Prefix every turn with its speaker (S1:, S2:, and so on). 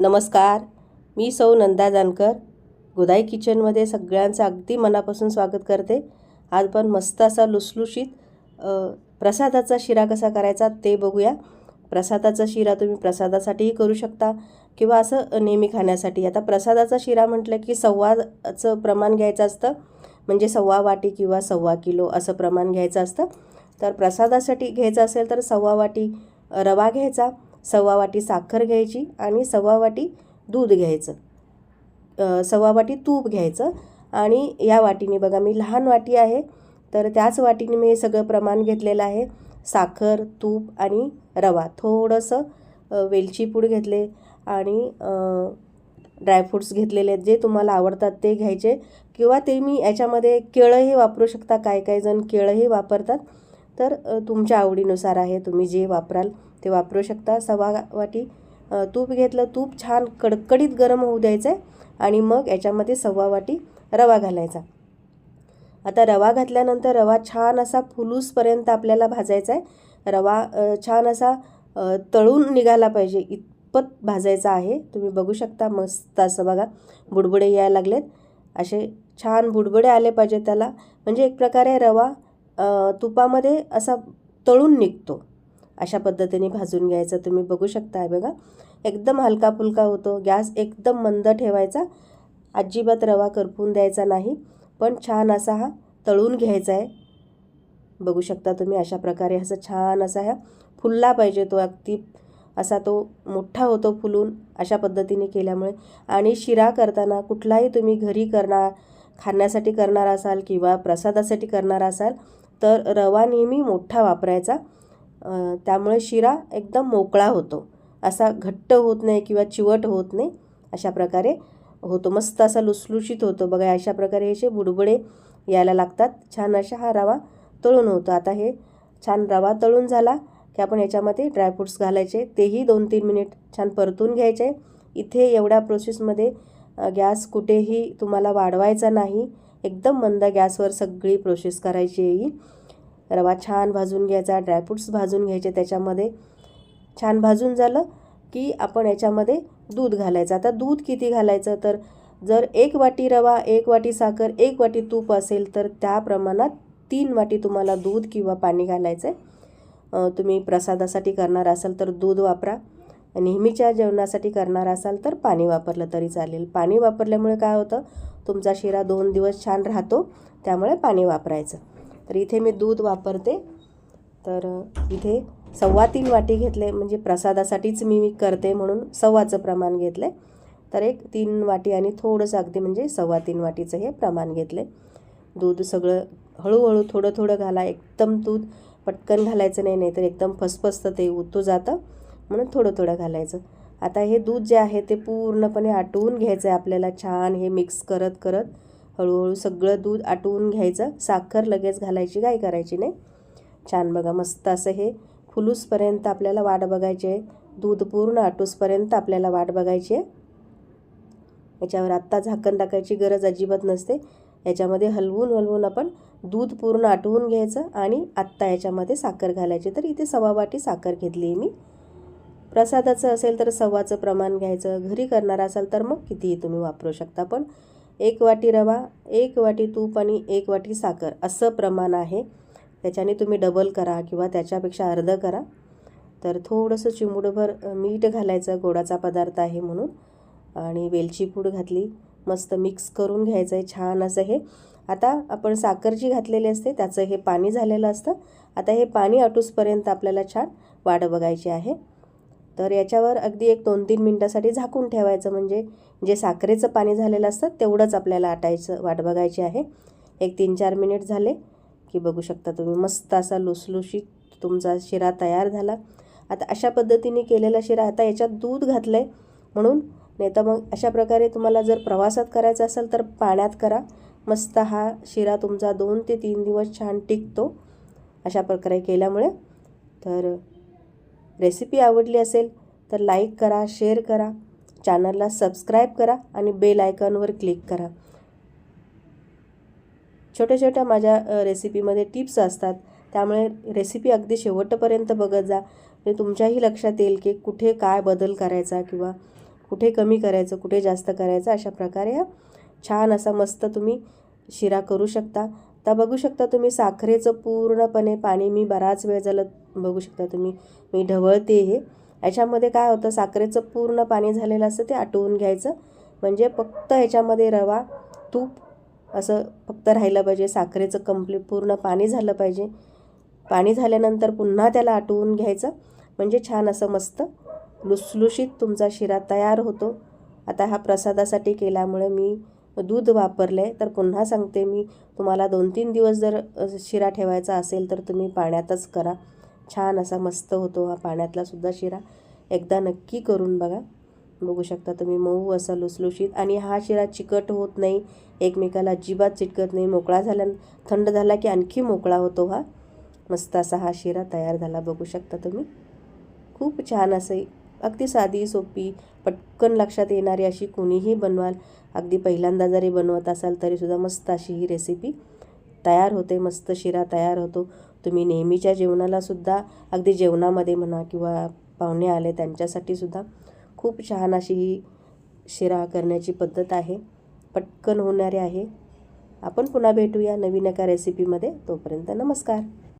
S1: नमस्कार मी सौ नंदा जानकर गोदाई किचनमध्ये सगळ्यांचं अगदी मनापासून स्वागत करते. आज पण मस्त असा लुसलुशीत प्रसादाचा शिरा कसा करायचा ते बघूया. प्रसादाचा शिरा तुम्ही प्रसादासाठीही करू शकता किंवा असं नेहमी खाण्यासाठी. आता प्रसादाचा शिरा म्हटलं की सव्वाचं प्रमाण घ्यायचं असतं म्हणजे सव्वा वाटी किंवा सव्वा किलो असं प्रमाण घ्यायचं असतं. तर प्रसादासाठी घ्यायचं असेल तर सव्वा वाटी रवा घ्यायचा. सव्वा वाटी साखर घ्यायची आणि सव्वा वाटी दूध घ्यायचं. सव्वा वाटी तूप घ्यायचं आणि या वाटीने बघा मी लहान वाटी आहे तर त्याच वाटीने मी हे सगळं प्रमाण घेतलेलं आहे. साखर तूप आणि रवा. थोडंसं वेलचीपूड वेलची पूड घेतले आणि ड्रायफ्रूट्स घेतलेले आहेत जे तुम्हाला आवडतात ते घ्यायचे किंवा ते मी याच्यामध्ये केळंही वापरू शकता. काय काय जण केळंही वापरतात. तर तुमच्या आवडीनुसार आहे तुम्ही जे वापराल. ते वापरू शकता. सव्वा वाटी तूप घेतलं तूप छान कडकडीत गरम होऊ द्यायचं आहे आणि मग याच्यामध्ये सव्वा वाटी रवा घालायचा. आता रवा घातल्यानंतर रवा छान असा फुलूसपर्यंत आपल्याला भाजायचा आहे रवा छान असा तळून निघाला पाहिजे इतपत भाजायचा आहे. तुम्ही बघू शकता मस्त असं बघा बुडबुडे यायला लागलेत. असे छान बुडबुडे आले पाहिजे त्याला. म्हणजे एक प्रकारे रवा तुपामध्ये असा तळून निघतो. अशा पद्धतीने भाजून घ्यायचं. तुम्ही बघू शकता बघा. एकदम हलका फुलका होतो. गॅस एकदम मंद ठेवायचा. अजिबात रवा करपून द्यायचा नाही. पण छान असा हा तळून घ्यायचा आहे. बघू शकता तुम्ही अशा प्रकारे असं छान असा ह्या फुलला पाहिजे तो अगदी. असा तो मोठा होतो फुलून अशा पद्धतीने केल्यामुळे. आणि शिरा करताना कुठलाही तुम्ही घरी करणार खाण्यासाठी करणार असाल किंवा प्रसादासाठी करणार असाल तर रवा नेहमी मोठा वापरायचा. त्यामुळे शिरा एकदम मोकळा होतो. असा घट्ट होत नाही किंवा चिवट होत नाही अशा प्रकारे होतो. मस्त असा लुसलुशीत होतो. बघा अशा प्रकारे असे बुडबुडे यायला लागतात. छान अशा हा रवा तळून होतो. आता हे छान रवा तळून झाला की आपण याच्यामध्ये ड्रायफ्रूट्स घालायचे. तेही दोन तीन मिनिट छान परतून घ्यायचे. इथे एवढ्या प्रोसेसमध्ये गॅस कुठेही तुम्हाला वाढवायचा नाही. एकदम मंद गॅसवर सगळी प्रोसेस करायची येईल रवा छान भाजून घ्यायचा ड्रायफ्रूट्स भाजून घ्यायचे त्याच्यामध्ये छान भाजून झालं की आपण याच्यामध्ये दूध घालायचं. आता दूध किती घालायचं? तर जर एक वाटी रवा एक वाटी साखर एक वाटी तूप असेल तर त्या प्रमाणात तीन वाटी तुम्हाला दूध किंवा पाणी घालायचं आहे तुम्ही प्रसादासाठी करणार असाल तर दूध वापरा नेहमीच्या जेवणासाठी करणार असाल तर पाणी वापरलं तरी चालेल. पाणी वापरल्यामुळे काय होतं? तुमचा शिरा दोन दिवस छान राहतो त्यामुळे पाणी वापरायचं. तर इथे मी दूध वापरते. तर इथे सव्वा तीन वाटी घेतले म्हणजे प्रसादासाठीच मी करते म्हणून सव्वाचं प्रमाण घेतलं. आहे तर एक तीन वाटी आणि थोडंसं अगदी म्हणजे सव्वा तीन वाटीचं हे प्रमाण घेतले. दूध सगळं हळूहळू थोडं थोडं घाला एकदम दूध पटकन घालायचं नाही नाही तर एकदम फसफसतं ते उतू जातं म्हणून थोडं थोडं घालायचं. आता हे दूध जे आहे ते पूर्णपणे आटवून घ्यायचं आहे आपल्याला छान हे मिक्स करत करत. हळूहळू सगळं दूध आटवून घ्यायचं. साखर लगेच घालायची. काय करायची नाही? छान बघा मस्त असं हे फुलूसपर्यंत आपल्याला वाट बघायची आहे. दूध पूर्ण आटूसपर्यंत आपल्याला वाट बघायची आहे. याच्यावर आत्ता झाकण टाकायची गरज अजिबात नसते. याच्यामध्ये हलवून हलवून आपण दूध पूर्ण आटवून घ्यायचं आणि आत्ता याच्यामध्ये साखर घालायची. तर इथे सव्वा वाटी साखर घेतली मी. प्रसादाचं असेल तर सव्वाचं प्रमाण घ्यायचं. घरी करणार असाल तर मग कितीही तुम्ही वापरू शकता. पण एक वाटी रवा एक वाटी तूप आणि एक वाटी साखर असं प्रमाण आहे. त्याच्याने तुम्ही डबल करा किंवा त्याच्यापेक्षा अर्ध करा. तर थोडंसं चिमुडभर मीठ घालायचं गोडाचा पदार्थ आहे म्हणून. आणि वेलची पूड घातली मस्त मिक्स करून घ्यायचं आहे छान असं हे. आता आपण साखर जी घातलेली असते त्याचं हे पाणी झालेलं असतं. आता हे पाणी आटूसपर्यंत आपल्याला छान वाढ बघायची आहे. तर याच्यावर अगदी एक दोन तीन मिनटासाठी झाकून ठेवायचं. म्हणजे जे साखरेचं पाणी झालेलं असतं तेवढंच आपल्याला आटायचं वाट बघायची आहे. एक तीन चार मिनिट झाले की बघू शकता तुम्ही मस्त असा लुसलुशीत तुमचा शिरा तयार झाला. आता अशा पद्धतीने केलेला शिरा आता याच्यात दूध घातलं आहे म्हणून नाही तर मग अशा प्रकारे तुम्हाला जर प्रवासात करायचा असेल तर पाण्यात करा. मस्त हा शिरा तुमचा दोन ते तीन दिवस छान टिकतो अशा प्रकारे केल्यामुळे. तर रेसिपी आवडली असेल तर लाईक करा शेअर करा चॅनलला सबस्क्राईब करा आणि बेल आयकॉनवर क्लिक करा. छोट्या छोट्या माझ्या रेसिपीमध्ये टिप्स असतात. त्यामुळे रेसिपी अगदी शेवटपर्यंत बघत जा. म्हणजे तुमच्याही लक्षात येईल की कुठे काय बदल करायचा किंवा कुठे कमी करायचं कुठे जास्त करायचं अशा प्रकारे हा छान असा मस्त तुम्ही शिरा करू शकता. आता बघू शकता तुम्ही साखरेचं पूर्णपणे पाणी मी बराच वेळ झालं बघू शकता तुम्ही. मी ढवळते हे. याच्यामध्ये काय होतं साखरेचं पूर्ण पाणी झालेलं असतं ते आटवून घ्यायचं. म्हणजे फक्त ह्याच्यामध्ये रवा तूप असं फक्त राहिलं पाहिजे. साखरेचं कंप्लीट पूर्ण पाणी झालं पाहिजे. पाणी झाल्यानंतर पुन्हा त्याला आटवून घ्यायचं. म्हणजे छान असं मस्त लुसलुशीत तुमचा शिरा तयार होतो. आता हा प्रसादासाठी केल्यामुळे मी दूध वापरलं आहे तर पुन्हा सांगते मी तुम्हाला दोन तीन दिवस जर शिरा ठेवायचा असेल तर तुम्ही पाण्यातच करा. छान असा मस्त होतो हा पाण्यातलासुद्धा शिरा. एकदा नक्की करून बघा. बघू शकता तुम्ही मऊ असा लुसलुशीत. आणि हा शिरा चिकट होत नाही एकमेकाला अजिबात चिटकत नाही. मोकळा झाल्या थंड झाला की आणखी मोकळा होतो हा. मस्त असा हा शिरा तयार झाला बघू शकता तुम्ही. खूप छान असं अगदी साधी सोपी पटकन लक्षात येणारी अशी कुणीही बनवाल अगदी पहिल्यांदा जरी बनवत असाल तरीसुद्धा मस्त अशी ही रेसिपी तयार होते मस्त शिरा तयार होतो. तुम्ही नेहमीच्या जेवणालासुद्धा अगदी जेवणामध्ये म्हणा किंवा पाहुणे आले त्यांच्यासाठी सुद्धा खूप छान अशी ही शिरा करण्याची पद्धत आहे. पटकन होणारी आहे. आपण पुन्हा भेटूया नवीन एका रेसिपीमध्ये तोपर्यंत नमस्कार.